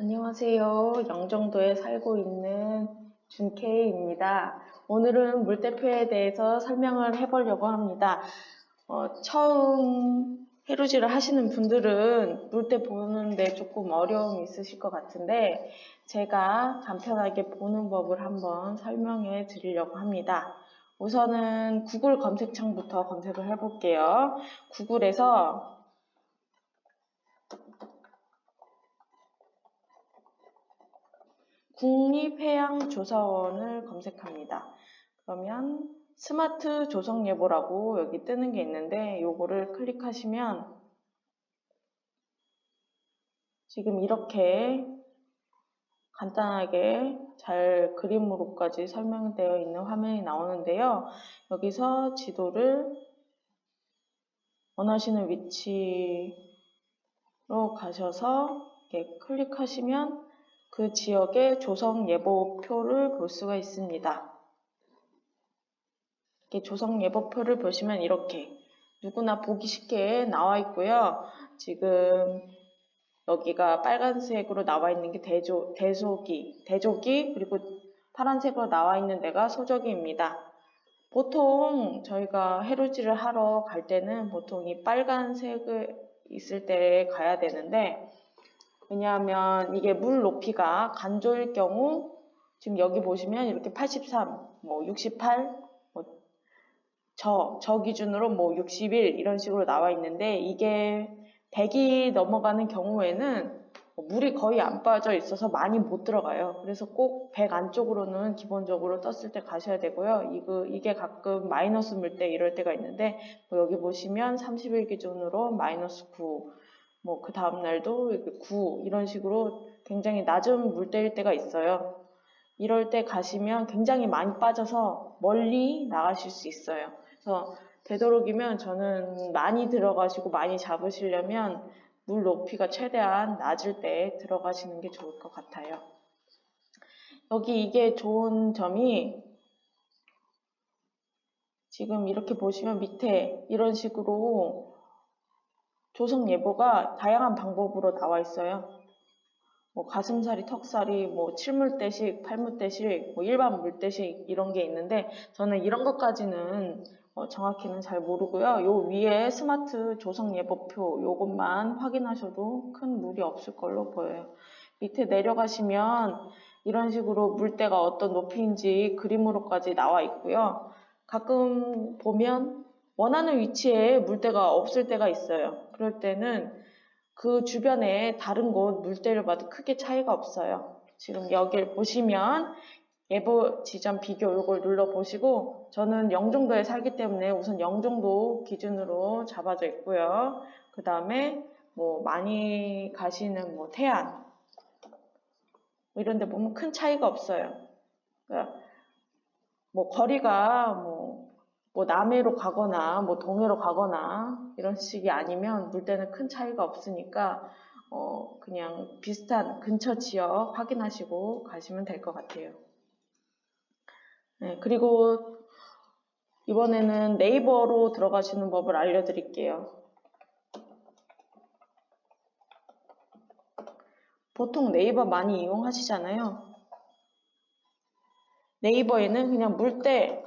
안녕하세요. 영종도에 살고 있는 준케이입니다. 오늘은 물대표에 대해서 설명을 해보려고 합니다. 어, 처음 해루질을 하시는 분들은 물대 보는데 조금 어려움이 있으실 것 같은데 제가 간편하게 보는 법을 한번 설명해 드리려고 합니다. 우선은 구글 검색창부터 검색을 해볼게요. 구글에서 국립해양조사원을 검색합니다. 그러면 스마트 조성 예보라고 여기 뜨는 게 있는데 요거를 클릭하시면 지금 이렇게 간단하게 잘 그림으로까지 설명되어 있는 화면이 나오는데요. 여기서 지도를 원하시는 위치로 가셔서 이렇게 클릭하시면 그 지역의 조성 예보표를 볼 수가 있습니다. 조성 예보표를 보시면 이렇게 누구나 보기 쉽게 나와 있고요. 지금 여기가 빨간색으로 나와 있는 게 대조, 대조기, 대조기 그리고 파란색으로 나와 있는 데가 소저기입니다. 보통 저희가 해루질을 하러 갈 때는 보통 이 빨간색을 있을 때 가야 되는데 왜냐하면 이게 물 높이가 간조일 경우 지금 여기 보시면 이렇게 83, 뭐 68, 뭐 저, 저 기준으로 뭐 61 이런 식으로 나와 있는데 이게 100이 넘어가는 경우에는 뭐 물이 거의 안 빠져 있어서 많이 못 들어가요. 그래서 꼭 100 안쪽으로는 기본적으로 떴을 때 가셔야 되고요. 이거, 이게 가끔 마이너스 물 때 이럴 때가 있는데 뭐 여기 보시면 30일 기준으로 마이너스 9, 뭐 그 다음날도 9 이런 식으로 굉장히 낮은 물때일 때가 있어요. 이럴 때 가시면 굉장히 많이 빠져서 멀리 나가실 수 있어요. 그래서 되도록이면 저는 많이 들어가시고 많이 잡으시려면 물 높이가 최대한 낮을 때 들어가시는 게 좋을 것 같아요. 여기 이게 좋은 점이 지금 이렇게 보시면 밑에 이런 식으로 조성 예보가 다양한 방법으로 나와 있어요. 뭐 가슴살이, 턱살이, 뭐 칠물대식, 팔물대식, 뭐 일반 물대식 이런 게 있는데 저는 이런 것까지는 어, 정확히는 잘 모르고요. 요 위에 스마트 조성 예보표 요것만 확인하셔도 큰 무리 없을 걸로 보여요. 밑에 내려가시면 이런 식으로 물때가 어떤 높이인지 그림으로까지 나와 있고요. 가끔 보면 원하는 위치에 물때가 없을 때가 있어요. 그럴 때는 그 주변에 다른 곳 물때를 봐도 크게 차이가 없어요. 지금 여기를 보시면 예보 지점 비교 이걸 눌러 보시고 저는 영종도에 살기 때문에 우선 영종도 기준으로 잡아져 있고요. 그 다음에 뭐 많이 가시는 뭐 태안 뭐 이런 데 보면 큰 차이가 없어요. 그러니까 뭐 거리가 뭐, 뭐 남해로 가거나 뭐 동해로 가거나 이런 식이 아니면 물때는 큰 차이가 없으니까 어 그냥 비슷한 근처 지역 확인하시고 가시면 될 것 같아요. 네, 그리고 이번에는 네이버로 들어가시는 법을 알려드릴게요. 보통 네이버 많이 이용하시잖아요. 네이버에는 그냥 물때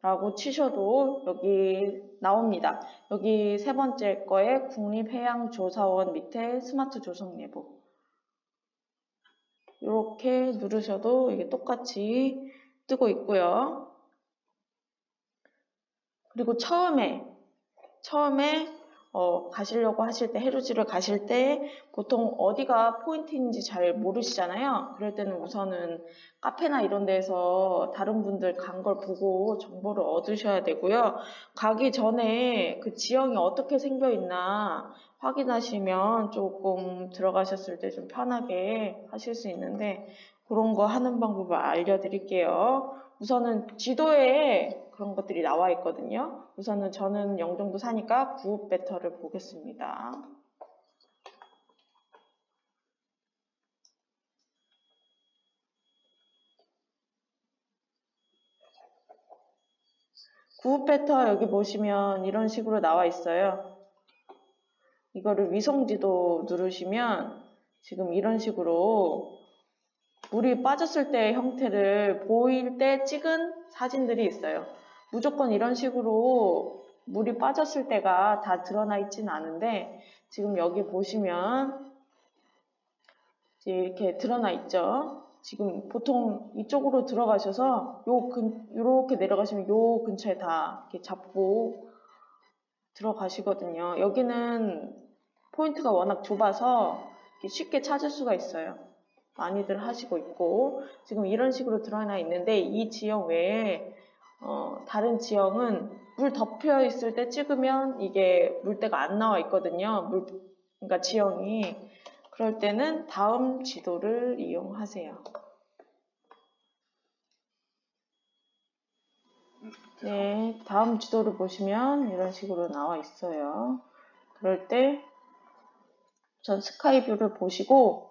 라고 치셔도 여기 나옵니다. 여기 세 번째 거에 국립해양조사원 밑에 스마트 조성 예보 이렇게 누르셔도 이게 똑같이 뜨고 있고요. 그리고 처음에 처음에 어, 가시려고 하실 때 해루지를 가실 때 보통 어디가 포인트인지 잘 모르시잖아요. 그럴 때는 우선은 카페나 이런 데서 다른 분들 간 걸 보고 정보를 얻으셔야 되고요. 가기 전에 그 지형이 어떻게 생겨 있나 확인하시면 조금 들어가셨을 때 좀 편하게 하실 수 있는데 그런 거 하는 방법을 알려드릴게요. 우선은 지도에 그런 것들이 나와 있거든요. 우선은 저는 영종도 사니까 구읍 배터를 보겠습니다. 구읍 배터 여기 보시면 이런 식으로 나와 있어요. 이거를 위성지도 누르시면 지금 이런 식으로 물이 빠졌을 때의 형태를 보일 때 찍은 사진들이 있어요. 무조건 이런 식으로 물이 빠졌을 때가 다 드러나 있지는 않은데 지금 여기 보시면 이렇게 드러나 있죠. 지금 보통 이쪽으로 들어가셔서 요 근, 요렇게 내려가시면 요 근처에 다 이렇게 잡고 들어가시거든요. 여기는 포인트가 워낙 좁아서 쉽게 찾을 수가 있어요. 많이들 하시고 있고 지금 이런 식으로 드러나 있는데 이 지형 외에 어, 다른 지형은 물 덮여 있을 때 찍으면 이게 물때가 안 나와 있거든요. 물, 그러니까 지형이 그럴 때는 다음 지도를 이용하세요. 네, 다음 지도를 보시면 이런 식으로 나와 있어요. 그럴 때 전 스카이뷰를 보시고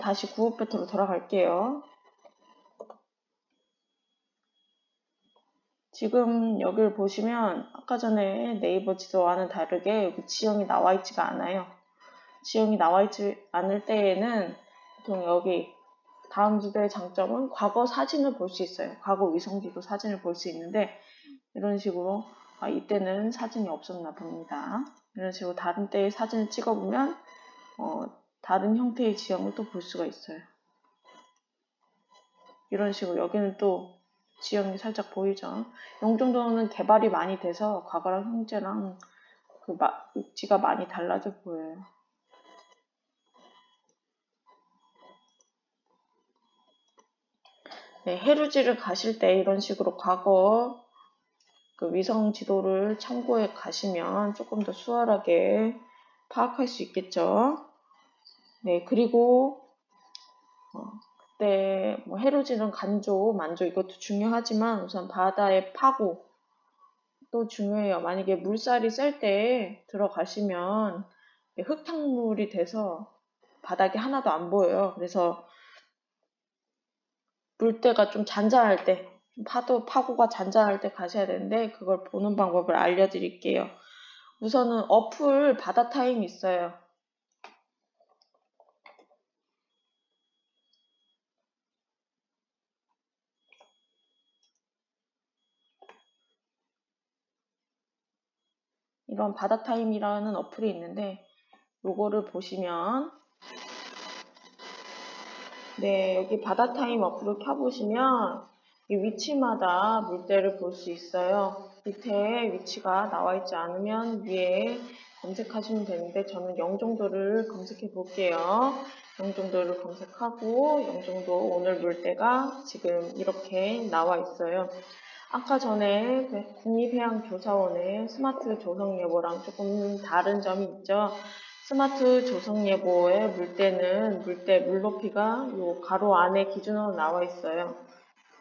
다시 구글 배터로 돌아갈게요. 지금 여기를 보시면 아까 전에 네이버 지도와는 다르게 지형이 나와 있지가 않아요. 지형이 나와 있지 않을 때에는 보통 여기 다음 주제의 장점은 과거 사진을 볼 수 있어요. 과거 위성지도 사진을 볼 수 있는데 이런 식으로 아, 이때는 사진이 없었나 봅니다. 이런 식으로 다른 때의 사진을 찍어보면 어, 다른 형태의 지형을 또 볼 수가 있어요. 이런 식으로 여기는 또 지형이 살짝 보이죠. 영종도는 개발이 많이 돼서 과거랑 현재랑 그 위치가 많이 달라져 보여요. 네, 해루지를 가실 때 이런 식으로 과거 그 위성 지도를 참고해 가시면 조금 더 수월하게 파악할 수 있겠죠. 네, 그리고 어, 그 때 뭐 해루지는 간조, 만조 이것도 중요하지만 우선 바다의 파고 또 중요해요. 만약에 물살이 셀 때 들어가시면 흙탕물이 돼서 바닥이 하나도 안 보여요. 그래서 물때가 좀 잔잔할 때, 파도, 파고가 잔잔할 때 가셔야 되는데, 그걸 보는 방법을 알려드릴게요. 우선은 어플 바다 타임 있어요. 이런 바다 타임이라는 어플이 있는데, 요거를 보시면 네, 여기 바다 타임 어플을 켜보시면 이 위치마다 물때를 볼 수 있어요. 밑에 위치가 나와 있지 않으면 위에 검색하시면 되는데 저는 0 정도를 검색해 볼게요. 0 정도를 검색하고 0 정도 오늘 물때가 지금 이렇게 나와 있어요. 아까 전에 그 국립해양조사원의 스마트 조성 예보랑 조금 다른 점이 있죠. 스마트 조성 예보의 물때는 물때 물높이가 요 가로 안에 기준으로 나와 있어요.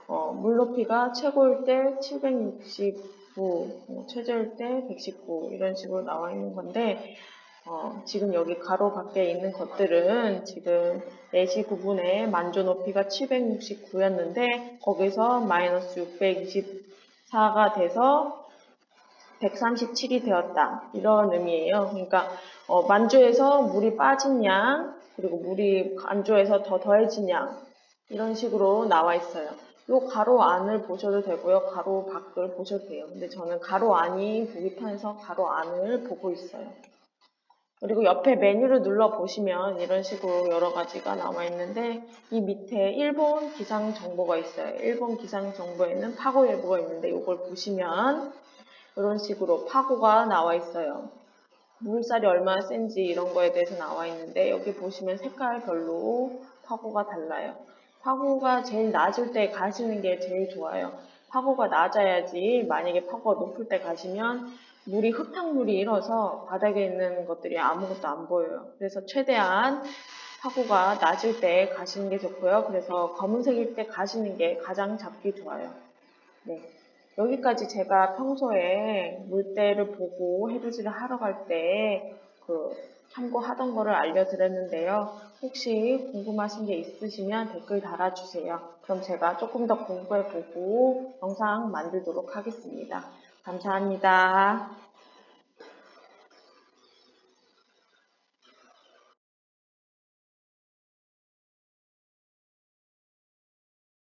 어, 물높이가 최고일 때 769, 어, 최저일 때 119 이런 식으로 나와 있는 건데 어, 지금 여기 가로 밖에 있는 것들은 지금 4시 9분에 만조 높이가 769였는데 거기서 마이너스 624가 돼서 137이 되었다. 이런 의미예요. 그러니까 어, 만조에서 물이 빠진 양, 그리고 물이 간조에서 더 더해진 양, 이런 식으로 나와 있어요. 요 가로 안을 보셔도 되고요. 가로 밖을 보셔도 돼요. 근데 저는 가로 안이 보기 편해서 가로 안을 보고 있어요. 그리고 옆에 메뉴를 눌러 보시면 이런 식으로 여러 가지가 나와 있는데 이 밑에 일본 기상 정보가 있어요. 일본 기상 정보에는 파고 예보가 있는데 이걸 보시면 이런 식으로 파고가 나와 있어요. 물살이 얼마나 센지 이런 거에 대해서 나와 있는데 여기 보시면 색깔별로 파고가 달라요. 파고가 제일 낮을 때 가시는 게 제일 좋아요. 파고가 낮아야지 만약에 파고가 높을 때 가시면 물이 흙탕물이 일어서 바닥에 있는 것들이 아무것도 안 보여요. 그래서 최대한 파고가 낮을 때 가시는 게 좋고요. 그래서 검은색일 때 가시는 게 가장 잡기 좋아요. 네. 여기까지 제가 평소에 물때를 보고 해루지를 하러 갈 때 그 참고하던 거를 알려드렸는데요. 혹시 궁금하신 게 있으시면 댓글 달아주세요. 그럼 제가 조금 더 공부해보고 영상 만들도록 하겠습니다. 감사합니다.